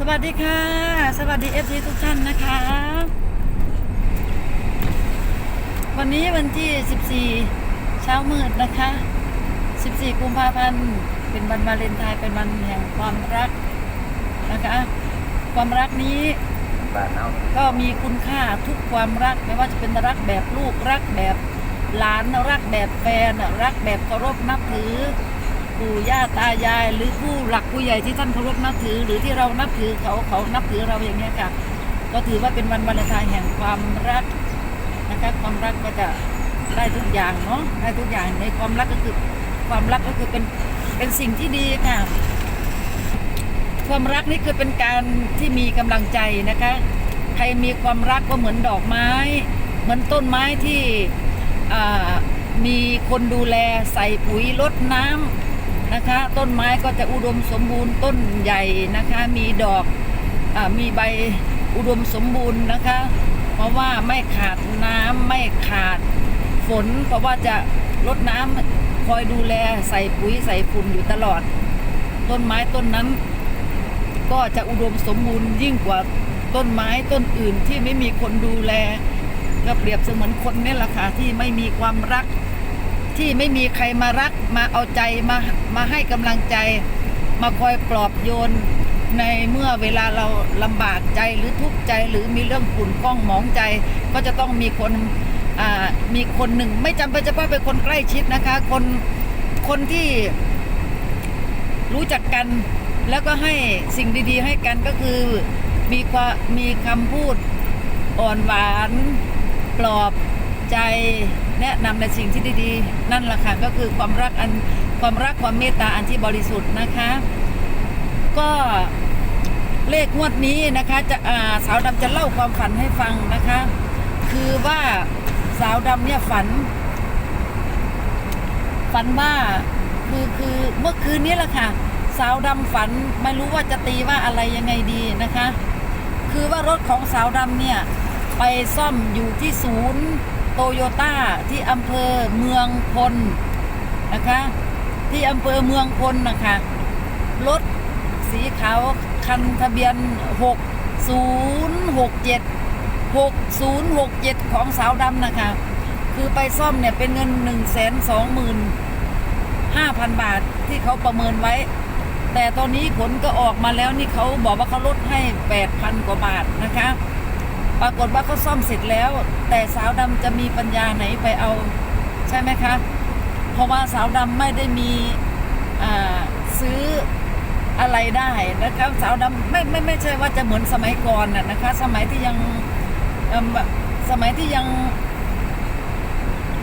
สวัสดีค่ะ สวัสดีเอฟซีทุกท่านนะคะ วันนี้วันที่ 14 เช้ามืดนะคะ 14 กุมภาพันธ์ เป็นวันวาเลนไทน์เป็นวันแห่งความรักนะคะ ความรักนี้ก็มีคุณค่าทุกความรักไม่ว่าจะเป็นรักแบบลูกรักแบบหลานรักแบบแฟนรักแบบเคารพนับถือ ปู่ย่าตายาย หรือผู้หลักผู้ใหญ่ที่ท่านเคารพนับถือ หรือที่เรานับถือเขาเขานับถือเราอย่างนี้ค่ะก็ถือว่าเป็นวันวาเลนไทน์แห่งความรักนะคะความรักก็จะได้ทุกอย่างเนาะได้ทุกอย่างในความรักก็คือความรักก็คือเป็นเป็นสิ่งที่ดีค่ะความรักนี่คือเป็นการที่มีกำลังใจนะคะ ใครมีความรักก็เหมือนดอกไม้ เหมือนต้นไม้ที่มีคนดูแลใส่ปุ๋ยรดน้ำ นะคะ ต้นไม้ก็จะอุดมสมบูรณ์ต้นใหญ่นะคะ มีดอกอมีใบอุดมสมบูรณ์นะคะ เพราะว่าไม่ขาดน้ำไม่ขาดฝน เพราะว่าจะรดน้ำคอยดูแลใส่ปุ๋ยใส่ฝุ่นอยู่ตลอด ต้นไม้ต้นนั้น ก็จะอุดมสมบูรณ์ยิ่งกว่าต้นไม้ต้นอื่นที่ไม่มีคนดูแล ก็เปรียบเสมือนคนนี่แหละค่ะที่ไม่มีความรัก ที่ไม่มีใครมารักมาเอาใจมามาให้กำลังใจ มาคอยปลอบโยนในเมื่อเวลาเราลำบากใจหรือทุกข์ใจหรือมีเรื่องขุ่นข้องหมองใจ ก็จะต้องมีคนอ่ามีคนหนึ่ง ไม่จำเป็นจะต้องเป็นคนใกล้ชิดนะคะ คนคนที่รู้จักกันแล้วก็ให้สิ่งดี ๆ ให้กันก็คือมีความมีคำพูดอ่อนหวาน ปลอบใจ แนะนำในสิ่งที่ดีๆ นั่นแหละค่ะก็คือความรักอันความรักความเมตตาอันที่บริสุทธิ์นะคะ ก็เลขงวดนี้นะคะจะาสาวดำจะเล่าความฝันให้ฟังนะคะ คือว่าสาวดำเนี่ยฝัน ฝันว่าคือคือเมื่อคืนนี้แหละค่ะ สาวดำฝันไม่รู้ว่าจะตีว่าอะไรยังไงดีนะคะ คือว่ารถของสาวดำเนี่ย ไปซ่อมอยู่ที่ศูนย์ โตโยต้าที่อำเภอเมืองพลนะคะ ที่อำเภอเมืองพลนะคะ รถสีขาวคันทะเบียน 6067 6067 ของสาวดำนะคะ คือไปซ่อมเนี่ยเป็นเงิน 120,500 บาทที่เขาประเมินไว้ แต่ตอนนี้ผลก็ออกมาแล้วนี่เขาบอกว่าเขาลดให้ 8,000 กว่าบาทนะคะ ปรากฏว่าเขาซ่อมเสร็จแล้ว แต่สาวดำจะมีปัญญาไหนไปเอา ใช่ไหมคะ เพราะว่าสาวดำไม่ได้มีซื้ออะไรได้นะคะสาวดำไม่ไม่ไม่ใช่ว่าจะเหมือนสมัยก่อนน่ะนะคะ สมัยที่ยังสมัยที่ยัง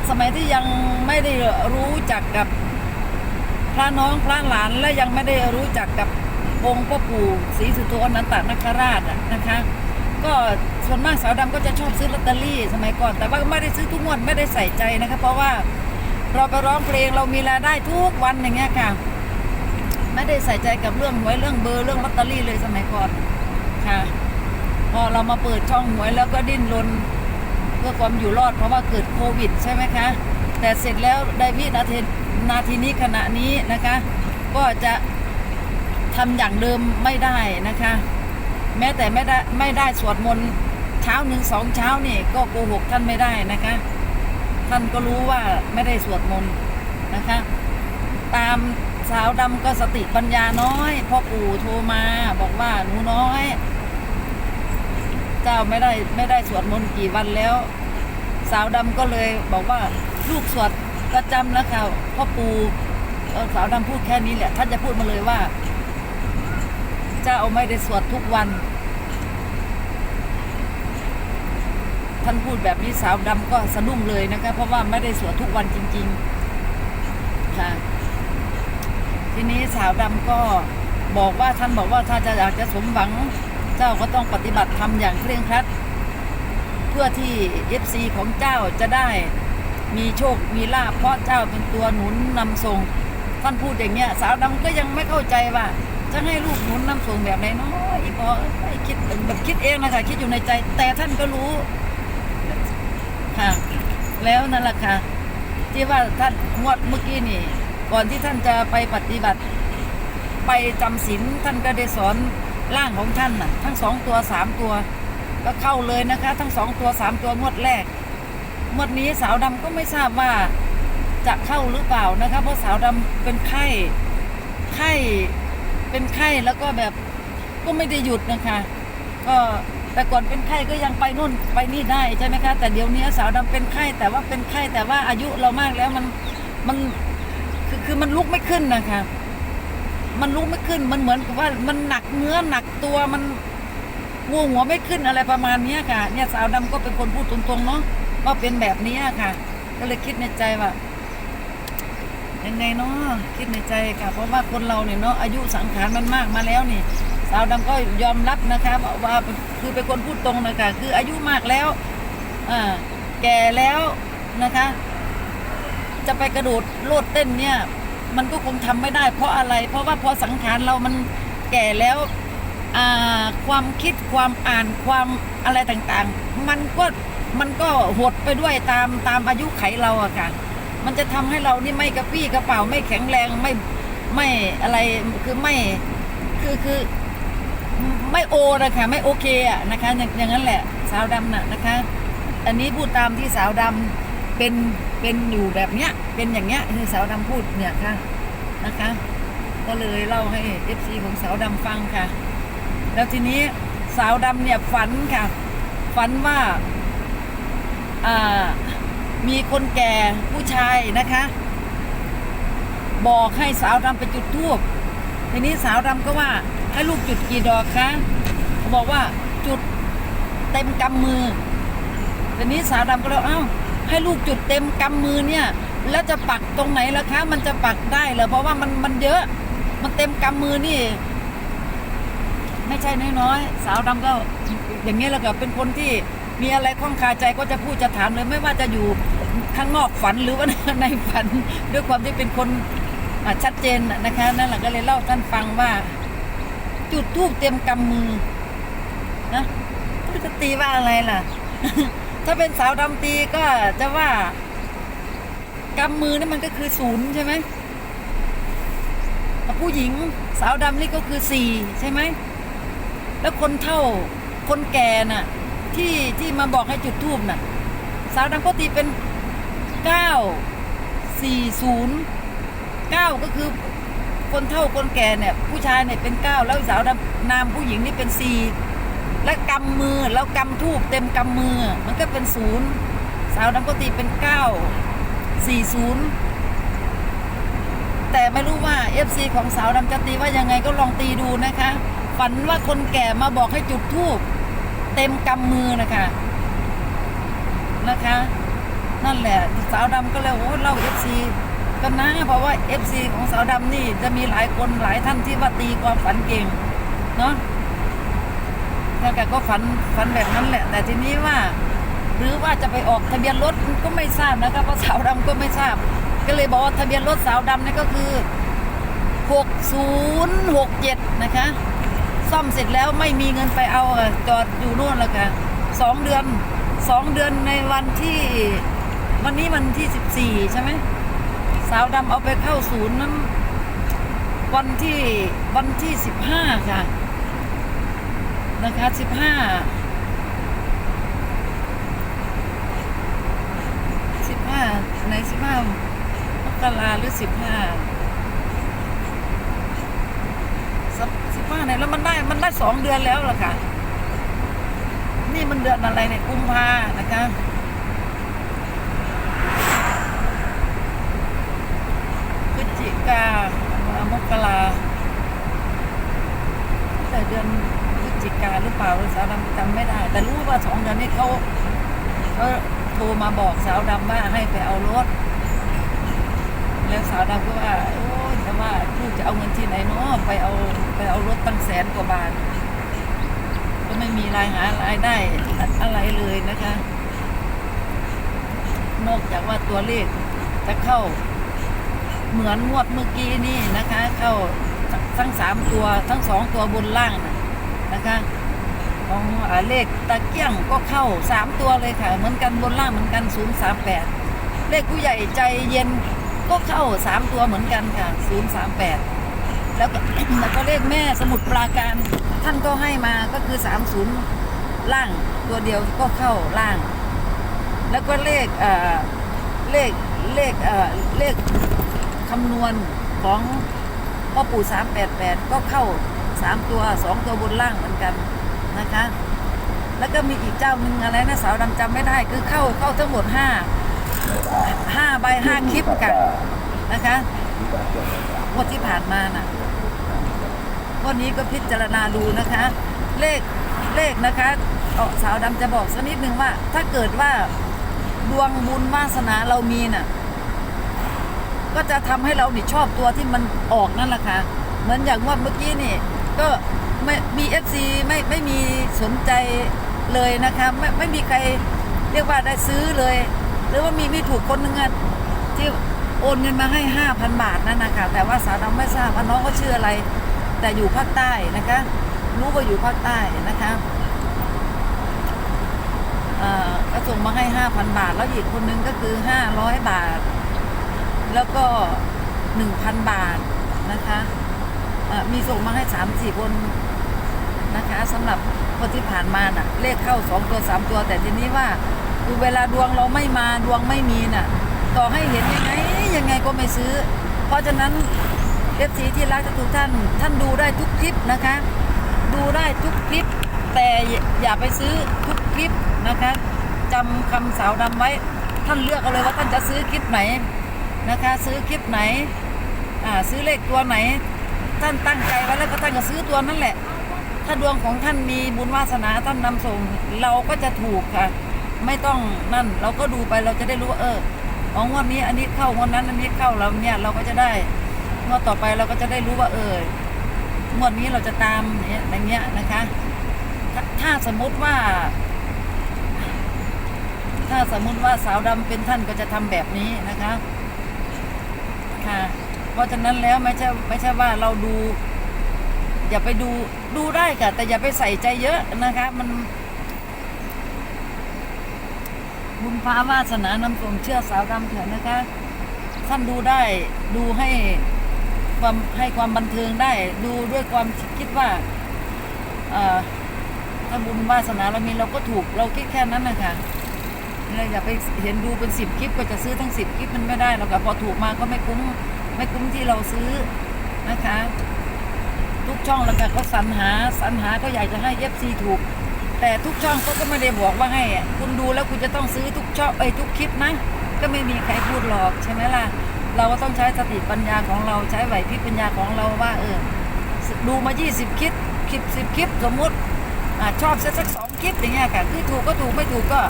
สมัยที่ยังไม่ได้รู้จักกับพระน้องพระหลานและยังไม่ได้รู้จักกับองค์พ่อปู่ศรีสุโธอนันตนคราชอะนะคะ ก็ส่วนมากสาวดำก็จะชอบซื้อลอตเตอรี่สมัยก่อน แต่ว่าไม่ได้ซื้อทุกงวดไม่ได้ใส่ใจนะคะเพราะว่าเราไปร้องเพลงเรามีรายได้ทุกวันอย่างเงี้ยค่ะ ไม่ได้ใส่ใจกับเรื่องหวยเรื่องเบอร์เรื่องลอตเตอรี่เลยสมัยก่อนค่ะ พอเรามาเปิดช่องหวยแล้วก็ดิ้นรนเพื่อความอยู่รอดเพราะว่าเกิดโควิด ใช่ไหมคะ แต่เสร็จแล้วได้วินาทีนาทีนี้ขณะนี้นะคะ ก็จะทำอย่างเดิมไม่ได้นะคะ แม้แต่ไม่ได้ไม่ได้สวดมนต์เช้าหนึ่งสองเช้านี่ก็โกหกท่านไม่ได้นะคะ ท่านก็รู้ว่าไม่ได้สวดมนต์นะคะ ตามสาวดำก็สติปัญญาน้อยพ่อปู่โทรมาบอกว่าหนูน้อย เจ้าไม่ได้ไม่ได้สวดมนต์กี่วันแล้ว สาวดำก็เลยบอกว่าลูกสวดประจำแล้วค่ะพ่อปู่สาวดำพูดแค่นี้แหละท่านจะพูดมาเลยว่า เจ้าไม่ได้สวดทุกวัน ท่านพูดแบบนี้สาวดำก็สะดุ้งเลยนะคะ เพราะว่าไม่ได้สวดทุกวันจริง ๆ ค่ะ ทีนี้สาวดำก็บอกว่าท่านบอกว่าถ้าจะอยากจะสมหวัง เจ้าก็ต้องปฏิบัติธรรมอย่างเคร่งครัด เพื่อที่ FC ของเจ้าจะได้มีโชค มีลาภเพราะเจ้าเป็นตัวหนุนนำส่ง ท่านพูดอย่างเงี้ย สาวดำก็ยังไม่เข้าใจว่า จะให้ลูกหนุนน้ำส่งแบบไหนเนาะอีพอไอ้คิดแบบคิดเองนะคะคิดอยู่ในใจ แต่ท่านก็รู้ค่ะแล้วนั่นแหละค่ะที่ว่าท่านงวดเมื่อกี้นี่ ก่อนที่ท่านจะไปปฏิบัติ ไปจำศีลท่านก็ได้สอนร่างของท่านน่ะ ทั้งสองตัวสามตัว ก็เข้าเลยนะคะ ทั้งสองตัวสามตัวงวดแรกงวดนี้สาวดำก็ไม่ทราบว่าจะเข้าหรือเปล่านะคะ เพราะสาวดำเป็นไข้ไข้ เป็นไข้แล้วก็แบบก็ไม่ได้หยุดนะคะ ก็แต่ก่อนเป็นไข้ก็ยังไปนู่นไปนี่ได้ใช่ไหมคะ แต่เดี๋ยวนี้สาวดำเป็นไข้แต่ว่าเป็นไข้แต่ว่าอายุเรามากแล้วมันมันคือคือมันลุกไม่ขึ้นนะคะมันลุกไม่ขึ้นมันเหมือนกับว่ามันหนักเนื้อหนักตัวมันงัวหัวไม่ขึ้นอะไรประมาณเนี้ยค่ะ เนี่ยสาวดำก็เป็นคนพูดตรงๆเนาะว่าเป็นแบบนี้ค่ะ ก็เลยคิดในใจว่า ยังไงเนาะคิดในใจค่ะ เพราะว่าคนเราเนี่ยเนาะอายุสังขารมันมากมาแล้วนี่ สาวดำก็ยอมรับนะคะว่าคือเป็นคนพูดตรงนะคะคืออายุมากแล้วอ่าแก่แล้วนะคะ จะไปกระโดดโลดเต้นเนี่ย มันก็คงทำไม่ได้ เพราะอะไร เพราะว่าพอสังขารเรามันแก่แล้วอ่าความคิดความอ่านความอะไรต่างๆ มันก็มันก็หดไปด้วยตามตามอายุไขเราอะค่ะ มันจะทำให้เรานี่ไม่กระปี้กระเป๋าไม่แข็งแรงไม่ไม่อะไรคือไม่คือคือไม่โอนะคะไม่โอเคอะนะคะอย่างอย่างนั้นแหละสาวดำน่ะนะคะ อันนี้พูดตามที่สาวดำเป็นเป็นอยู่แบบเนี้ย เป็นอย่างเงี้ยที่สาวดำพูดเนี่ยค่ะนะคะ ก็เลยเล่าให้เอฟซีของสาวดำฟังค่ะ แล้วทีนี้สาวดำเนี่ยฝันค่ะ ฝันว่าอ่า มีคนแก่ผู้ชายนะคะ บอกให้สาวดำไปจุดธูปทีนี้สาวดำก็ว่าให้ลูกจุดกี่ดอกคะบอกว่าจุดเต็มกำมือทีนี้สาวดำก็เลยเอ้าให้ลูกจุดเต็มกำมือเนี่ยแล้วจะปักตรงไหนล่ะคะ มันจะปักได้เหรอเพราะว่ามันมันเยอะ มันเต็มกำมือนี่ ไม่ใช่น้อยๆสาวดำก็อย่างนี้แล้วก็เป็นคนที่มีอะไรข้องคาใจก็จะพูดจะถามเลยไม่ว่าจะอยู่ ข้างนอกฝันหรือว่าในฝันด้วยความที่เป็นคนชัดเจนนะคะนั่นแหละก็เลยเล่าท่านฟังว่า จุดทูบเต็มกำมือนะจะตีว่าอะไรล่ะ ถ้าเป็นสาวดำตีก็จะว่ากำมือนี่มันก็คือศูนย์ใช่ไหมผู้หญิงสาวดำนี่ก็คือสี่ใช่ไหมแล้วคนเท่าคนแก่น่ะ ที่ที่มาบอกให้จุดทูบน่ะ สาวดำก็ตีเป็น เก้าสี่ศูนย์เก้าก็คือคนเท่าคนแก่เนี่ย ผู้ชายเนี่ยเป็นเก้าแล้วสาวดำนามผู้หญิงนี่เป็นสี่และกำมือแล้วกำทูบเต็มกำมือ มันก็เป็นศูนย์สาวดำก็ตีเป็นเก้าสี่ศูนย์แต่ไม่รู้ว่า FC ของสาวดำจะตีว่ายังไงก็ลองตีดูนะคะ ฝันว่าคนแก่มาบอกให้จุดทูบเต็มกำมือนะคะนะคะ นั่นแหละสาวดำก็เลยโอ้เล่า FC กันนะเพราะว่า FC ของสาวดำนี่จะมีหลายคนหลายท่านที่ว่าตีความฝันเก่งเนาะแล้วแกก็ฝันฝันแบบนั้นแหละ แต่ทีนี้ว่า หรือว่าจะไปออกทะเบียนรถก็ไม่ทราบนะครับเพราะสาวดำก็ไม่ทราบ ก็เลยบอกว่าทะเบียนรถสาวดำนี่ก็คือ6067 นะคะ ซ่อมเสร็จแล้วไม่มีเงินไปเอาจอดอยู่นู่นแล้วค่ะสองเดือนสองเดือนในวันที่ วันนี้วันที่สิบสี่ใช่ไหมสาวดำเอาไปเข้าศูนย์นั้นวันที่วันที่สิบห้าค่ะ นะคะสิบห้าสิบห้าในสิบห้ามกราหรือสิบห้าสิบห้าเนี่ยแล้วมันได้มันได้สองเดือนแล้วล่ะค่ะ นี่มันเดือนอะไรเนี่ยกุมภานะคะพฤศจิ กามกราแต่เดือนพฤศจิกาหรือเปล่าสาวดำจำไม่ได้ แต่รู้ว่าสองเดือนนี้เขาเขาโทรมาบอกสาวดำว่าให้ไปเอารถ แล้วสาวดำก็ว่าโอ้ยแต่ว่าลูกจะเอาเงินที่ไหนเนาะไปเอาไปเอารถตั้งแสนกว่าบาทก็ไม่มีรายหารายได้อะไรเลยนะคะ นอกจากว่าตัวเลขจะเข้า เหมือนงวดเมื่อกี้นี่นะคะ เข้าทั้งสามตัวทั้งสองตัวบนล่างนะคะของอเลขตะเกียงก็เข้าสามตัวเลยค่ะ เหมือนกันบนล่างเหมือนกันศูนย์สามแปดเลขผู้ใหญ่ใจเย็นก็เข้าสามตัวเหมือนกันค่ะศูนย์สามแปดแล้วก็แล้วก็เลขแม่สมุดปราการ ท่านก็ให้มาก็คือ30ล่างตัวเดียวก็เข้าล่าง แล้วก็เลขเอ่อเลขเลขเอ่อเลขำนวณของพ่อปู่ 388 ก็เข้า 3 ตัว 2 ตัวบนล่างเหมือนกันนะคะ แล้วก็มีอีกเจ้าหนึ่งอะไรนะสาวดำจำไม่ได้คือเข้าเข้าทั้งหมด 5 5ใบ5คลิปกันนะคะงวดที่ผ่านมาน่ะวันนี้ก็พิจารณาดูนะคะ เลขเลขนะคะเออสาวดำจะบอกสักนิดนึงว่า ถ้าเกิดว่าดวงบุญวาสนาเรามีน่ะ ก็จะทำให้เรานี่ชอบตัวที่มันออกนั่นแหละค่ะ เหมือนอย่างว่าเมื่อกี้นี่ ก็ไม่มีเอฟซีไม่ไม่มีสนใจเลยนะคะไม่ไม่มีใครเรียกว่าได้ซื้อเลย หรือว่ามีมีถูกคนนึงอะที่โอนเงินมาให้ห้าพันบาทนั่นนะคะแต่ว่าสาวดำไม่ทราบว่าน้องก็ชื่ออะไร แต่อยู่ภาคใต้นะคะรู้ว่าอยู่ภาคใต้นะคะเอ่อก็ส่งมาให้ห้าพันบาท แล้วอีกคนนึงก็คือห้าร้อยบาท แล้วก็หนึ่งพันบาทนะคะมีส่งมาให้สามสี่คนนะคะสำหรับคนที่ผ่านมาน่ะ เลขเข้าสองตัวสามตัว แต่ทีนี้ว่าคือเวลาดวงเราไม่มาดวงไม่มีน่ะ ต่อให้เห็นยังไงยังไงก็ไม่ซื้อ เพราะฉะนั้นเอฟซีที่รักทุกท่าน ท่านดูได้ทุกคลิปนะคะ ดูได้ทุกคลิป แต่อย่าไปซื้อทุกคลิปนะคะจำคำสาวดำไว้ ท่านเลือกเอาเลยว่าท่านจะซื้อคลิปไหน นะคะ ซื้อคลิปไหนซื้อเลขตัวไหน ท่านตั้งใจไว้แล้วก็ท่านก็ซื้อตัวนั้นแหละ ถ้าดวงของท่านมีบุญวาสนาท่านนำส่ง เราก็จะถูกค่ะ ไม่ต้องนั่นเราก็ดูไปเราจะได้รู้ว่าเอออ๋องวดนี้อันนี้เข้างวดนั้นอันนี้เข้าเราเนี่ยเราก็จะได้งวดต่อไปเราก็จะได้รู้ว่าเอองวดนี้เราจะตามเนี่ยอย่างเงี้ยนะคะถ้าถ้าสมมุติว่า ถ้าสมมุติว่าสาวดำเป็นท่านก็จะทำแบบนี้นะคะ ค่ะ เพราะฉะนั้นแล้วไม่ใช่ไม่ใช่ว่าเราดู อย่าไปดูดูได้ค่ะ แต่อย่าไปใส่ใจเยอะนะคะ มันบุญพาวาสนานำส่งเชื่อสาวดำเถอะนะคะ ท่านดูได้ดูให้ความให้ความบันเทิงได้ ดูด้วยความคิดว่าถ้าบุญวาสนาเรามีเราก็ถูกเราคิดแค่นั้นนะคะ เราอย่าไปเห็นดูเป็นสิบคลิปก็จะซื้อทั้งสิบคลิปมันไม่ได้หรอกค่ะพอถูกมาก็ไม่คุ้มไม่คุ้มที่เราซื้อนะคะ ทุกช่องแล้วก็เขาสรรหาสรรหาก็อยากจะให้เอฟซีถูก แต่ทุกช่องเขาก็ไม่ได้บอกว่าให้คุณดูแล้วคุณจะต้องซื้อทุกช่องเอ้ทุกคลิปนะก็ไม่มีใครพูดหรอกใช่ไหมล่ะ เราก็ต้องใช้สติปัญญาของเราใช้ไหวพริบปัญญาของเราว่าเออดูมา 20 คลิปคลิป10 คลิปสมมุติอาชอบสักสองคลิปอย่างเงี้ยค่ะคือถูกก็ถูกไม่ถูกก็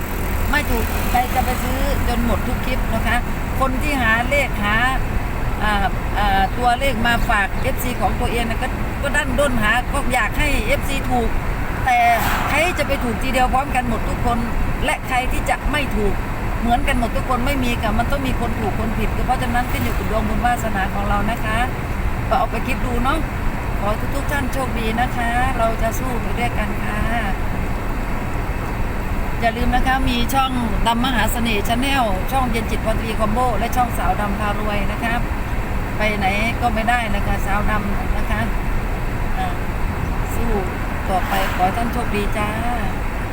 ไม่ถูกใครจะไปซื้อจนหมดทุกคลิปนะคะ คนที่หาเลขหาตัวเลขมาฝาก FC ของตัวเองนะก็ก็ดันด้นหาก็อยากให้ FC ถูก แต่ใครจะไปถูกทีเดียวพร้อมกันหมดทุกคน และใครที่จะไม่ถูกเหมือนกันหมดทุกคนไม่มีค่ะมันต้องมีคนถูกคนผิดเพราะฉะนั้นขึ้นอยู่กับดวงบุญวาสนาของเรานะคะก็เอาไปคิดดูเนาะขอทุกๆท่านโชคดีนะคะ เราจะสู้ไปด้วยกันค่ะ อย่าลืมนะคะมีช่องดำมหาเสน่ห์ชาแนลช่องเย็นจิตวันทีคอมโบและช่องสาวดำพารวยนะครับ ไปไหนก็ไม่ได้นะคะสาวดำนะคะสู้ต่อไปขอท่านโชคดีจ้า